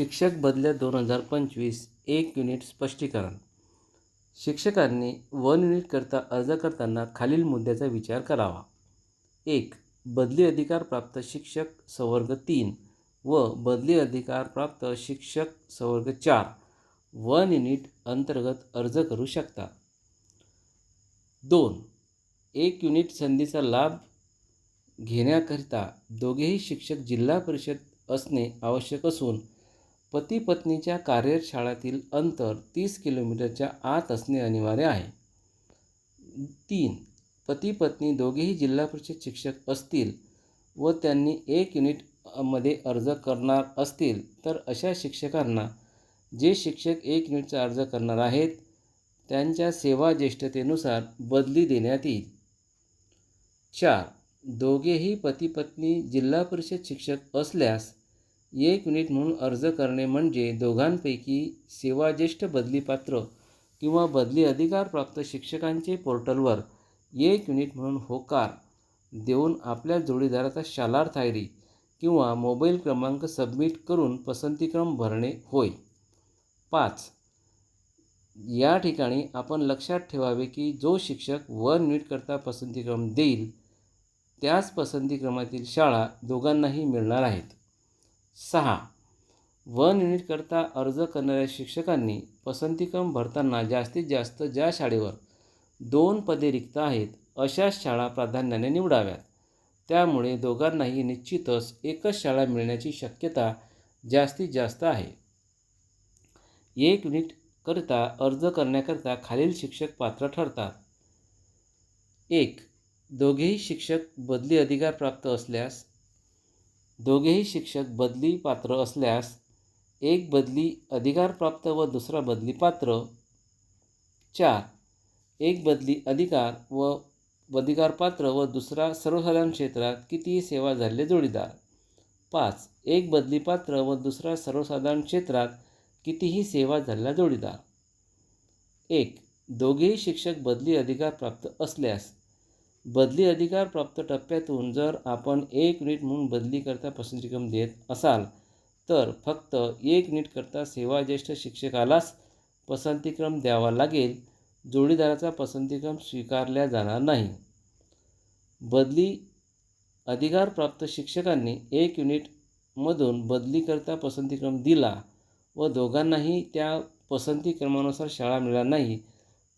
शिक्षक बदल्या दोन हजार पंचवीस एक युनिट स्पष्टीकरण. शिक्षकांनी वन युनिटकरता अर्ज करताना खालील मुद्द्याचा विचार करावा. एक बदली अधिकार प्राप्त शिक्षक संवर्ग तीन व बदली अधिकार प्राप्त शिक्षक संवर्ग चार वन युनिट अंतर्गत अर्ज करू शकता. दोन एक युनिट संधीचा लाभ घेण्याकरिता दोघेही शिक्षक जिल्हा परिषद असणे आवश्यक असून पती पत्नीच्या कार्यशाळातील अंतर तीस किलोमीटरच्या आत असणे अनिवार्य आहे. तीन पती पत्नी दोघेही जिल्हा परिषद शिक्षक असतील व त्यांनी एक युनिटमध्ये अर्ज करणार असतील तर अशा शिक्षकांना जे शिक्षक एक युनिटचा अर्ज करणार आहेत त्यांच्या सेवा ज्येष्ठतेनुसार बदली देण्यात येईल. चार दोघेही पती पत्नी जिल्हा परिषद शिक्षक असल्यास एक युनिट म्हणून अर्ज करणे म्हणजे दोघांपैकी सेवाज्येष्ठ बदलीपात्र किंवा बदली अधिकार प्राप्त शिक्षकांचे पोर्टलवर एक युनिट म्हणून होकार देऊन आपल्या जोडीदाराचा शालार्थ आय डी किंवा मोबाईल क्रमांक सबमिट करून पसंतीक्रम भरणे होय. पाच. या ठिकाणी आपण लक्षात ठेवावे की जो शिक्षक वन युनिटकरता पसंतीक्रम देईल त्याच पसंतीक्रमातील शाळा दोघांनाही मिळणार आहेत. सहा. वन युनिटकरता अर्ज करणाऱ्या शिक्षकांनी पसंतीक्रम भरताना जास्तीत जास्त ज्या शाळेवर दोन पदे रिक्त आहेत अशाच शाळा प्राधान्याने निवडाव्यात. त्यामुळे दोघांनाही निश्चितच एकच शाळा मिळण्याची शक्यता जास्तीत जास्त आहे. एक युनिटकरिता अर्ज करण्याकरता खालील शिक्षक पात्र ठरतात. एक. दोघेही शिक्षक बदली अधिकार प्राप्त असल्यास दोघेही शिक्षक बदली पात्र असल्यास एक बदली अधिकारप्राप्त व दुसरा बदली पात्र. चार. एक बदली अधिकार व अधिकारपात्र व दुसरा सर्वसाधारण क्षेत्रात कितीही सेवा झालेले जोडीदार. पाच. एक बदली पात्र व दुसरा सर्वसाधारण क्षेत्रात कितीही सेवा झालेला जोडीदार. एक. दोघेही शिक्षक बदली अधिकार प्राप्त असल्यास बदली अधिकार प्राप्त टप्प्यातून जर आपण एक युनिट म्हणून बदलीकरता पसंतीक्रम देत असाल तर फक्त एक युनिटकरता सेवाज्येष्ठ शिक्षकालाच पसंतीक्रम द्यावा लागेल. जोडीदाराचा पसंतीक्रम स्वीकारला जाणार नाही. बदली अधिकारप्राप्त शिक्षकांनी एक युनिटमधून बदलीकरता पसंतीक्रम दिला व दोघांनाही त्या पसंतीक्रमानुसार शाळा मिळणार नाही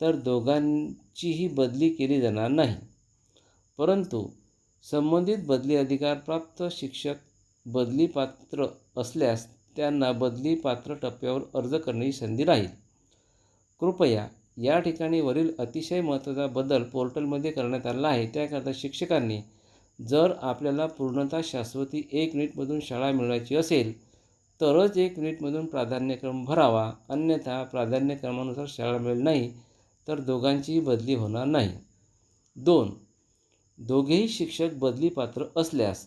तर दोघांचीही बदली केली जाणार नाही. परंतु संबंधित बदली अधिकारप्राप्त शिक्षक बदली पात्र असल्यास त्यांना बदली पात्र टप्प्यावर अर्ज करण्याची संधी राहील कृपया या ठिकाणी वरील अतिशय महत्त्वाचा बदल पोर्टलमध्ये करण्यात आला आहे. त्याकरता शिक्षकांनी जर आपल्याला पूर्णतः शाश्वती एक युनिटमधून शाळा मिळवायची असेल तरच एक युनिटमधून प्राधान्यक्रम भरावा. अन्यथा प्राधान्यक्रमानुसार शाळा मिळेल नाही तर दोघांचीही बदली होणार नाही. दोन दोघेही शिक्षक बदली पात्र असल्यास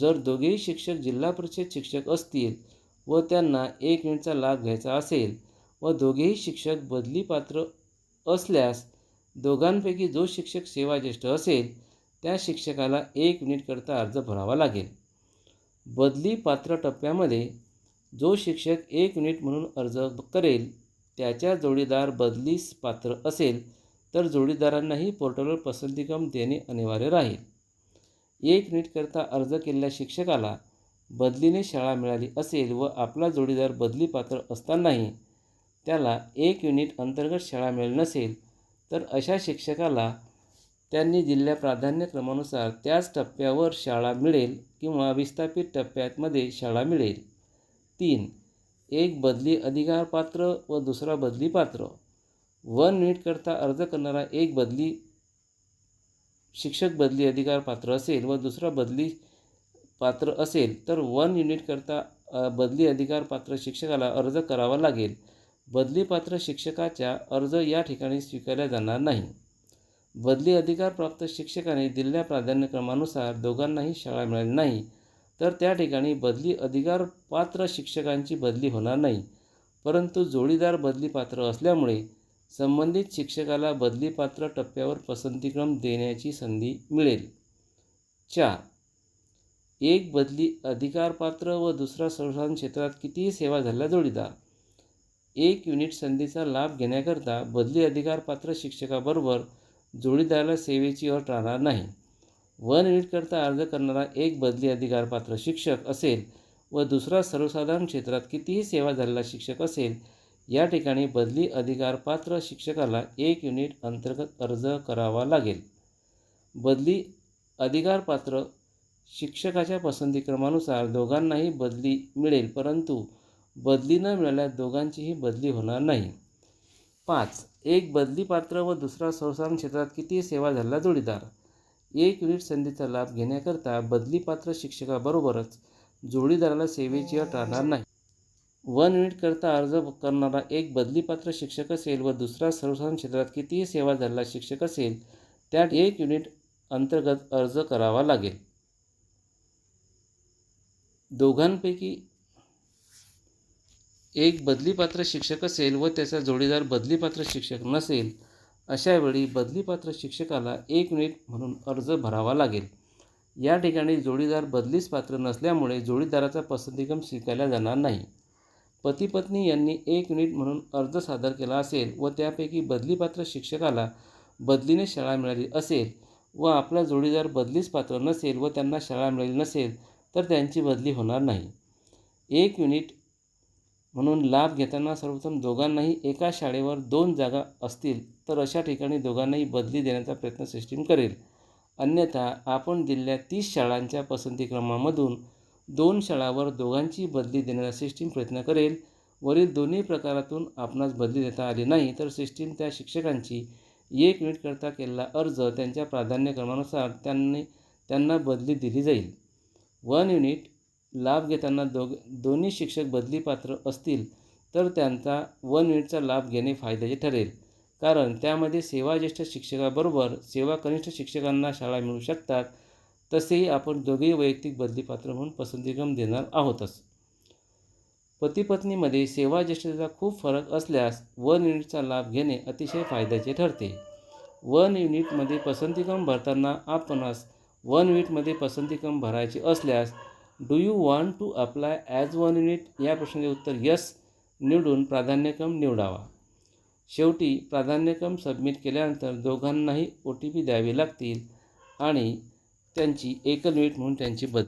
जर दोघेही शिक्षक जिल्हा परिषद शिक्षक असतील व त्यांना एक युनिटचा लाभ घ्यायचा असेल व दोघेही शिक्षक बदली पात्र असल्यास दोघांपैकी जो शिक्षक सेवाज्येष्ठ असेल त्या शिक्षकाला एक युनिटकरता अर्ज भरावा लागेल. बदली पात्र टप्प्यामध्ये जो शिक्षक एक युनिट म्हणून अर्ज करेल त्याच्या जोडीदार बदलीस पात्र असेल तर जोडीदारांनाही पोर्टलवर पसंतीक्रम देणे अनिवार्य राहील. एक युनिटकरता अर्ज केलेल्या शिक्षकाला बदलीने शाळा मिळाली असेल व आपला जोडीदार बदली पात्र असतानाही त्याला एक युनिट अंतर्गत शाळा मिळेल नसेल तर अशा शिक्षकाला त्यांनी दिलेल्या प्राधान्यक्रमानुसार त्याच टप्प्यावर शाळा मिळेल किंवा विस्थापित टप्प्यामध्ये शाळा मिळेल. तीन एक बदली अधिकारपात्र व दुसरा बदली पात्र. वन युनिटकरता अर्ज करणारा एक बदली शिक्षक बदली अधिकार पात्र असेल व दुसरा बदली पात्र असेल तर वन युनिटकरता बदली अधिकार पात्र शिक्षकाला अर्ज करावा लागेल. बदली पात्र शिक्षकाच्या अर्ज या ठिकाणी स्वीकारला जाणार नाही. बदली अधिकारप्राप्त शिक्षकाने दिलेल्या प्राधान्यक्रमानुसार दोघांनाही शाळा मिळाली नाही तर त्या ठिकाणी बदली अधिकारपात्र शिक्षकांची बदली होणार नाही. परंतु जोडीदार बदली पात्र असल्यामुळे संबंधित शिक्षकाला बदलीपात्र टप्प्यावर पसंतीक्रम देण्याची संधी मिळेल. चार. एक बदली अधिकारपात्र व दुसरा संशोधन क्षेत्रात कितीही सेवा झालेला जोडीदार? एक युनिट संधीचा लाभ घेण्याकरता बदली अधिकारपात्र शिक्षकाबरोबर जोडीदाराला सेवेची अट राहणार नाही. वन युनिटकरता अर्ज करणारा एक बदली अधिकारपात्र शिक्षक असेल व दुसरा सर्वसाधारण क्षेत्रात कितीही सेवा झालेला शिक्षक असेल या ठिकाणी बदली अधिकारपात्र शिक्षकाला एक युनिट अंतर्गत अर्ज करावा लागेल. बदली अधिकारपात्र शिक्षकाच्या पसंतीक्रमानुसार दोघांनाही बदली मिळेल परंतु बदली न मिळाल्यास दोघांचीही बदली होणार नाही. पाच एक बदली पात्र व दुसरा संसारण क्षेत्रात किती सेवा झालेला जोडीदार? एक युनिट संधीचा लाभ घेण्याकरता बदली पात्र शिक्षकाबरोबरच जोडीदाराला सेवेची अट राहणार नाही. वन युनिटकरता अर्ज करणारा एक बदलीपात्र शिक्षक असेल व दुसरा सर्वसाधारण क्षेत्रात कितीही सेवा झालेला शिक्षक असेल त्यात एक युनिट अंतर्गत अर्ज करावा लागेल. दोघांपैकी एक बदलीपात्र शिक्षक असेल व त्याचा जोडीदार बदलीपात्र शिक्षक नसेल अशावेळी बदलीपात्र शिक्षकाला एक युनिट म्हणून अर्ज भरावा लागेल. या ठिकाणी जोडीदार बदलीस पात्र नसल्यामुळे जोडीदाराचा पसंतीक्रम स्वीकारला जाणार नाही. पती पत्नी यांनी एक युनिट म्हणून अर्ज सादर केला असेल व त्यापैकी बदलीपात्र शिक्षकाला बदलीने शाळा मिळाली असेल व आपला जोडीदार बदलीस पात्र नसेल व त्यांना शाळा मिळाली नसेल तर त्यांची बदली होणार नाही. एक युनिट म्हणून लाभ घेताना सर्वप्रथम दोघांनाही एका शाळेवर दोन जागा असतील तर अशा ठिकाणी दोघांनाही बदली देण्याचा प्रयत्न सिस्टीम करेल. अन्यथा आपण दिलेल्या तीस शाळांच्या पसंतीक्रमामधून दोन शाळावर दोघांची बदली देण्याचा सिस्टीम प्रयत्न करेल. वरील दोन्ही प्रकारातून आपणास बदली देता आली नाही तर सिस्टीम त्या शिक्षकांची एक युनिटकरता केलेला अर्ज त्यांच्या प्राधान्यक्रमानुसार त्यांनी त्यांना बदली दिली जाईल. वन युनिट लाभ घेताना दोघ दोन्ही शिक्षक बदली पात्र असतील तर त्यांचा वन युनिटचा लाभ घेणे फायद्याचे ठरेल. कारण त्यामध्ये सेवाज्येष्ठ शिक्षकाबरोबर सेवा कनिष्ठ शिक्षकांना शाळा मिळू शकतात तसेही आपण दोघेही वैयक्तिक बदलीपात्र म्हणून पसंतीक्रम देणार आहोतच. पती पत्नीमध्ये सेवाज्येष्ठतेचा खूप फरक असल्यास वन युनिटचा लाभ घेणे अतिशय फायद्याचे ठरते. वन युनिटमध्ये पसंतीक्रम भरताना आपणास वन युनिटमध्ये पसंतीक्रम भरायचे असल्यास do you want to apply as one unit या प्रश्नाचे उत्तर यस निवडून प्राधान्यक्रम निवडावा. शेवटी प्राधान्यक्रम सबमिट केल्यानंतर दोघांनाही ओ टी पी द्यावे लागतील आणि त्यांची एकल युनिट म्हणून त्यांची बदली.